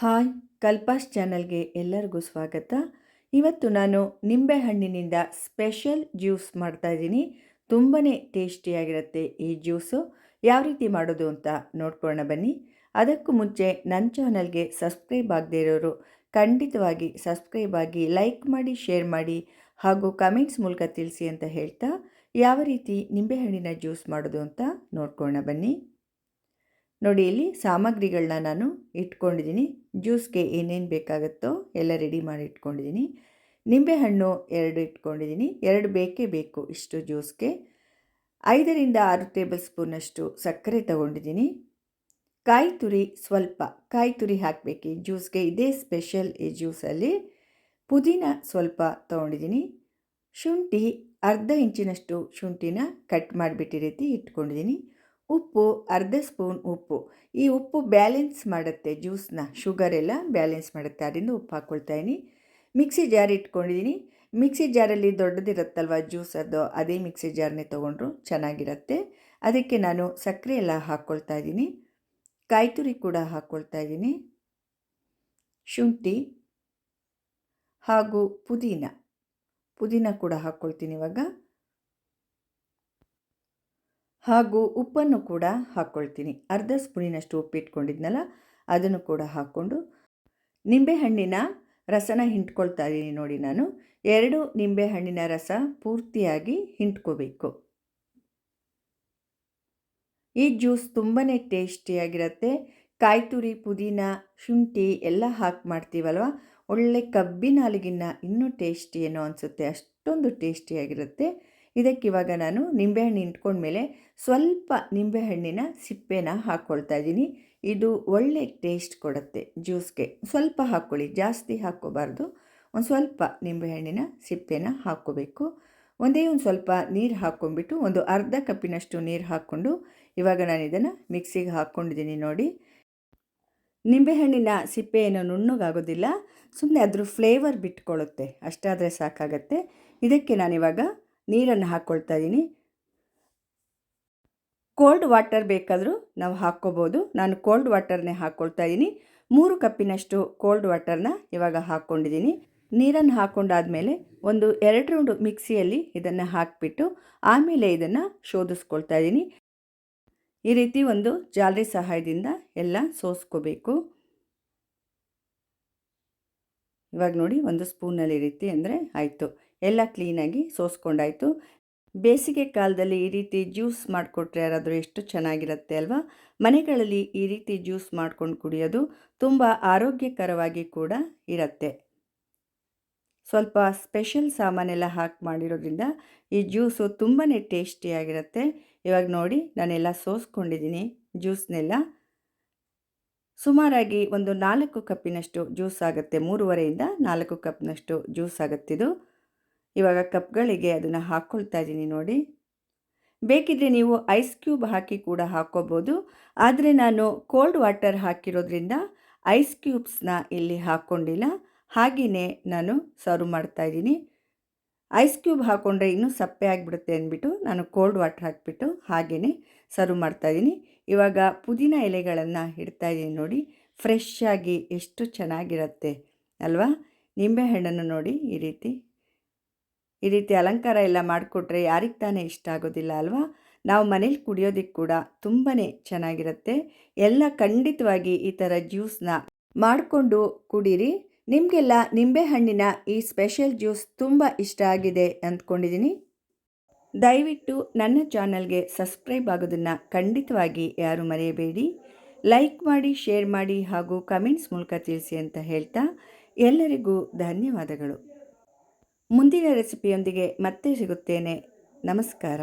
Hi ಕಲ್ಪಾಸ್ ಚಾನಲ್ಗೆ ಎಲ್ಲರಿಗೂ ಸ್ವಾಗತ. ಇವತ್ತು ನಾನು ನಿಂಬೆಹಣ್ಣಿನಿಂದ ಸ್ಪೆಷಲ್ ಜ್ಯೂಸ್ ಮಾಡ್ತಾಯಿದ್ದೀನಿ ತುಂಬಾ ಟೇಸ್ಟಿಯಾಗಿರುತ್ತೆ ಈ ಜ್ಯೂಸು. ಯಾವ ರೀತಿ ಮಾಡೋದು ಅಂತ ನೋಡ್ಕೊಳ್ಳೋಣ ಬನ್ನಿ. ಅದಕ್ಕೂ ಮುಂಚೆ ನನ್ನ ಚಾನಲ್ಗೆ ಸಬ್ಸ್ಕ್ರೈಬ್ ಆಗದೇ ಇರೋರು ಖಂಡಿತವಾಗಿ ಸಬ್ಸ್ಕ್ರೈಬ್ ಆಗಿ ಲೈಕ್ ಮಾಡಿ, ಶೇರ್ ಮಾಡಿ ಹಾಗೂ ಕಮೆಂಟ್ಸ್ ಮೂಲಕ ತಿಳಿಸಿ ಅಂತ ಹೇಳ್ತಾ ಯಾವ ರೀತಿ ನಿಂಬೆಹಣ್ಣಿನ ಜ್ಯೂಸ್ ಮಾಡೋದು ಅಂತ ನೋಡ್ಕೊಳ್ಳೋಣ ಬನ್ನಿ. ನೋಡಿ, ಇಲ್ಲಿ ಸಾಮಗ್ರಿಗಳನ್ನ ನಾನು ಇಟ್ಕೊಂಡಿದ್ದೀನಿ. ಜ್ಯೂಸ್ಗೆ ಏನೇನು ಬೇಕಾಗುತ್ತೋ ಎಲ್ಲ ರೆಡಿ ಮಾಡಿ ಇಟ್ಕೊಂಡಿದ್ದೀನಿ. ನಿಂಬೆಹಣ್ಣು ಎರಡು ಇಟ್ಕೊಂಡಿದ್ದೀನಿ. ಎರಡು ಬೇಕೇ ಬೇಕು ಇಷ್ಟು ಜ್ಯೂಸ್ಗೆ. ಐದರಿಂದ ಆರು ಟೇಬಲ್ ಸ್ಪೂನಷ್ಟು ಸಕ್ಕರೆ ತಗೊಂಡಿದ್ದೀನಿ. ಕಾಯಿ ತುರಿ ಸ್ವಲ್ಪ, ಕಾಯಿ ತುರಿ ಹಾಕಬೇಕು. ಈ ಜ್ಯೂಸ್ಗೆ ಇದೇ ಸ್ಪೆಷಲ್ ಈ ಜ್ಯೂಸಲ್ಲಿ ಪುದೀನ ಸ್ವಲ್ಪ ತೊಗೊಂಡಿದ್ದೀನಿ. ಶುಂಠಿ, ಅರ್ಧ ಇಂಚಿನಷ್ಟು ಶುಂಠಿನ ಕಟ್ ಮಾಡಿಬಿಟ್ಟಿರೀತಿ ಇಟ್ಕೊಂಡಿದ್ದೀನಿ. ಉಪ್ಪು, ಅರ್ಧ ಸ್ಪೂನ್ ಉಪ್ಪು. ಈ ಉಪ್ಪು ಬ್ಯಾಲೆನ್ಸ್ ಮಾಡುತ್ತೆ ಜ್ಯೂಸ್ನ. ಶುಗರ್ ಎಲ್ಲ ಬ್ಯಾಲೆನ್ಸ್ ಮಾಡುತ್ತೆ. ಅದರಿಂದ ಉಪ್ಪು ಹಾಕ್ಕೊಳ್ತಾಯಿನಿ ಮಿಕ್ಸಿ ಜಾರ್ ಇಟ್ಕೊಂಡಿದ್ದೀನಿ ಮಿಕ್ಸಿ ಜಾರಲ್ಲಿ ದೊಡ್ಡದಿರುತ್ತಲ್ವ ಜ್ಯೂಸ್ ಅದು, ಅದೇ ಮಿಕ್ಸಿ ಜಾರ್ನೇ ತೊಗೊಂಡ್ರು ಚೆನ್ನಾಗಿರುತ್ತೆ. ಅದಕ್ಕೆ ನಾನು ಸಕ್ಕರೆ ಎಲ್ಲ ಹಾಕ್ಕೊಳ್ತಾ ಇದ್ದೀನಿ ಕಾಯಿ ತುರಿ ಕೂಡ ಹಾಕ್ಕೊಳ್ತಾ ಇದ್ದೀನಿ ಶುಂಠಿ ಹಾಗೂ ಪುದೀನ. ಪುದೀನ ಕೂಡ ಹಾಕ್ಕೊಳ್ತೀನಿ ಇವಾಗ. ಹಾಗೂ ಉಪ್ಪನ್ನು ಕೂಡ ಹಾಕ್ಕೊಳ್ತೀನಿ ಅರ್ಧ ಸ್ಪೂನಿನಷ್ಟು ಉಪ್ಪು ಇಟ್ಕೊಂಡಿದ್ನಲ್ಲ ಅದನ್ನು ಕೂಡ ಹಾಕ್ಕೊಂಡು ನಿಂಬೆಹಣ್ಣಿನ ರಸನ ಹಿಂಡ್ಕೊಳ್ತಾ ಇದ್ದೀನಿ ನೋಡಿ ನಾನು. ಎರಡು ನಿಂಬೆಹಣ್ಣಿನ ರಸ ಪೂರ್ತಿಯಾಗಿ ಹಿಂಡ್ಕೋಬೇಕು ಈ ಜ್ಯೂಸ್ ತುಂಬಾ ಟೇಸ್ಟಿಯಾಗಿರುತ್ತೆ. ಕಾಯಿ ತುರಿ ಪುದೀನ, ಶುಂಠಿ ಎಲ್ಲ ಹಾಕಿ ಮಾಡ್ತೀವಲ್ವ? ಒಳ್ಳೆ ಕಬ್ಬಿನ ಹಾಲಿಗಿನ್ನ ಇನ್ನೂ ಟೇಸ್ಟಿ ಏನೋ ಅನಿಸುತ್ತೆ. ಅಷ್ಟೊಂದು ಟೇಸ್ಟಿಯಾಗಿರುತ್ತೆ. ಇದಕ್ಕಿವಾಗ ನಾನು ನಿಂಬೆಹಣ್ಣು ಇಂಟ್ಕೊಂಡ್ಮೇಲೆ ಸ್ವಲ್ಪ ನಿಂಬೆಹಣ್ಣಿನ ಸಿಪ್ಪೆನ ಹಾಕ್ಕೊಳ್ತಾ ಇದ್ದೀನಿ. ಇದು ಒಳ್ಳೆ ಟೇಸ್ಟ್ ಕೊಡುತ್ತೆ ಜ್ಯೂಸ್ಗೆ. ಸ್ವಲ್ಪ ಹಾಕ್ಕೊಳ್ಳಿ, ಜಾಸ್ತಿ ಹಾಕ್ಕೋಬಾರ್ದು. ಒಂದು ಸ್ವಲ್ಪ ನಿಂಬೆಹಣ್ಣಿನ ಸಿಪ್ಪೆನ ಹಾಕ್ಕೋಬೇಕು. ಒಂದೇ ಒಂದು ಸ್ವಲ್ಪ ನೀರು ಹಾಕ್ಕೊಂಡ್ಬಿಟ್ಟು ಒಂದು ಅರ್ಧ ಕಪ್ಪಿನಷ್ಟು ನೀರು ಹಾಕ್ಕೊಂಡು ಇವಾಗ ನಾನು ಇದನ್ನು ಮಿಕ್ಸಿಗೆ ಹಾಕ್ಕೊಂಡಿದ್ದೀನಿ ನೋಡಿ. ನಿಂಬೆಹಣ್ಣಿನ ಸಿಪ್ಪೆ ಏನೋ ನುಣ್ಣಗಾಗೋದಿಲ್ಲ, ಸುಮ್ಮನೆ ಅದ್ರ ಫ್ಲೇವರ್ ಬಿಟ್ಕೊಳ್ಳುತ್ತೆ, ಅಷ್ಟಾದರೆ ಸಾಕಾಗತ್ತೆ. ಇದಕ್ಕೆ ನಾನಿವಾಗ ನೀರನ್ನು ಹಾಕ್ಕೊಳ್ತಾ ಇದ್ದೀನಿ. ಕೋಲ್ಡ್ ವಾಟರ್ ಬೇಕಾದರೂ ನಾವು ಹಾಕ್ಕೋಬೋದು. ನಾನು ಕೋಲ್ಡ್ ವಾಟರ್ನೇ ಹಾಕ್ಕೊಳ್ತಾ ಇದ್ದೀನಿ. ಮೂರು ಕಪ್ಪಿನಷ್ಟು ಕೋಲ್ಡ್ ವಾಟರ್ನ ಇವಾಗ ಹಾಕ್ಕೊಂಡಿದ್ದೀನಿ. ನೀರನ್ನು ಹಾಕ್ಕೊಂಡಾದಮೇಲೆ ಒಂದು ಎರಡು ರೌಂಡು ಮಿಕ್ಸಿಯಲ್ಲಿ ಇದನ್ನು ಹಾಕಿಬಿಟ್ಟು ಆಮೇಲೆ ಇದನ್ನು ಶೋಧಿಸ್ಕೊಳ್ತಾ ಇದ್ದೀನಿ. ಈ ರೀತಿ ಒಂದು ಜಾಲರಿ ಸಹಾಯದಿಂದ ಎಲ್ಲ ಸೋಸ್ಕೋಬೇಕು. ಇವಾಗ ನೋಡಿ ಒಂದು ಸ್ಪೂನಲ್ಲಿ ರೀತಿ ಅಂದರೆ ಆಯಿತು. ಎಲ್ಲ ಕ್ಲೀನಾಗಿ ಸೋಸ್ಕೊಂಡಾಯಿತು. ಬೇಸಿಗೆ ಕಾಲದಲ್ಲಿ ಈ ರೀತಿ ಜ್ಯೂಸ್ ಮಾಡಿಕೊಟ್ರೆ ಯಾರಾದರೂ ಎಷ್ಟು ಚೆನ್ನಾಗಿರುತ್ತೆ ಅಲ್ವಾ? ಮನೆಗಳಲ್ಲಿ ಈ ರೀತಿ ಜ್ಯೂಸ್ ಮಾಡ್ಕೊಂಡು ಕುಡಿಯೋದು ತುಂಬ ಆರೋಗ್ಯಕರವಾಗಿ ಕೂಡ ಇರುತ್ತೆ. ಸ್ವಲ್ಪ ಸ್ಪೆಷಲ್ ಸಾಮಾನೆಲ್ಲ ಹಾಕಿ ಮಾಡಿರೋದ್ರಿಂದ ಈ ಜ್ಯೂಸು ತುಂಬಾ ಟೇಸ್ಟಿಯಾಗಿರುತ್ತೆ ಇವಾಗ ನೋಡಿ, ನಾನೆಲ್ಲ ಸೋಸ್ಕೊಂಡಿದ್ದೀನಿ ಜ್ಯೂಸ್ನೆಲ್ಲ. ಸುಮಾರಾಗಿ ಒಂದು ನಾಲ್ಕು ಕಪ್ಪಿನಷ್ಟು ಜ್ಯೂಸ್ ಆಗುತ್ತೆ. ಮೂರುವರೆಯಿಂದ ನಾಲ್ಕು ಕಪ್ನಷ್ಟು ಜ್ಯೂಸ್ ಆಗುತ್ತಿದ್ದು ಇವಾಗ ಕಪ್ಗಳಿಗೆ ಅದನ್ನು ಹಾಕ್ಕೊಳ್ತಾ ಇದ್ದೀನಿ ನೋಡಿ. ಬೇಕಿದ್ರೆ ನೀವು ಐಸ್ ಕ್ಯೂಬ್ ಹಾಕಿ ಕೂಡ ಹಾಕ್ಕೋಬೋದು ಆದರೆ ನಾನು ಕೋಲ್ಡ್ ವಾಟರ್ ಹಾಕಿರೋದ್ರಿಂದ ಐಸ್ ಕ್ಯೂಬ್ಸ್ನ ಇಲ್ಲಿ ಹಾಕ್ಕೊಂಡಿಲ್ಲ ಹಾಗೆಯೇ ನಾನು ಸರ್ವ್ ಮಾಡ್ತಾಯಿದ್ದೀನಿ ಐಸ್ ಕ್ಯೂಬ್ ಹಾಕ್ಕೊಂಡ್ರೆ ಇನ್ನೂ ಸಪ್ಪೆ ಆಗಿಬಿಡುತ್ತೆ ಅಂದ್ಬಿಟ್ಟು ನಾನು ಕೋಲ್ಡ್ ವಾಟರ್ ಹಾಕಿಬಿಟ್ಟು ಹಾಗೆಯೇ ಸರ್ವ್ ಮಾಡ್ತಾಯಿದ್ದೀನಿ ಇವಾಗ ಪುದೀನ ಎಲೆಗಳನ್ನು ಇಡ್ತಾಯಿದ್ದೀನಿ ನೋಡಿ. ಫ್ರೆಶ್ ಆಗಿ ಎಷ್ಟು ಚೆನ್ನಾಗಿರುತ್ತೆ ಅಲ್ವಾ? ನಿಂಬೆಹಣ್ಣನ್ನು ನೋಡಿ ಈ ರೀತಿ. ಈ ರೀತಿ ಅಲಂಕಾರ ಎಲ್ಲ ಮಾಡಿಕೊಟ್ರೆ ಯಾರಿಗೆ ತಾನೇ ಇಷ್ಟ ಆಗೋದಿಲ್ಲ ಅಲ್ವಾ? ನಾವು ಮನೇಲಿ ಕುಡಿಯೋದಕ್ಕೆ ಕೂಡ ತುಂಬಾ ಚೆನ್ನಾಗಿರುತ್ತೆ. ಎಲ್ಲ ಖಂಡಿತವಾಗಿ ಈ ಥರ ಜ್ಯೂಸನ್ನ ಮಾಡಿಕೊಂಡು ಕುಡೀರಿ. ನಿಮಗೆಲ್ಲ ನಿಂಬೆಹಣ್ಣಿನ ಈ ಸ್ಪೆಷಲ್ ಜ್ಯೂಸ್ ತುಂಬ ಇಷ್ಟ ಆಗಿದೆ ಅಂದ್ಕೊಂಡಿದ್ದೀನಿ ದಯವಿಟ್ಟು ನನ್ನ ಚಾನಲ್ಗೆ ಸಬ್ಸ್ಕ್ರೈಬ್ ಆಗೋದನ್ನು ಖಂಡಿತವಾಗಿ ಯಾರು ಮರೆಯಬೇಡಿ. ಲೈಕ್ ಮಾಡಿ, ಶೇರ್ ಮಾಡಿ ಹಾಗೂ ಕಮೆಂಟ್ಸ್ ಮೂಲಕ ತಿಳಿಸಿ ಅಂತ ಹೇಳ್ತಾ ಎಲ್ಲರಿಗೂ ಧನ್ಯವಾದಗಳು. ಮುಂದಿನ ರೆಸಿಪಿಯೊಂದಿಗೆ ಮತ್ತೆ ಸಿಗುತ್ತೇನೆ. ನಮಸ್ಕಾರ.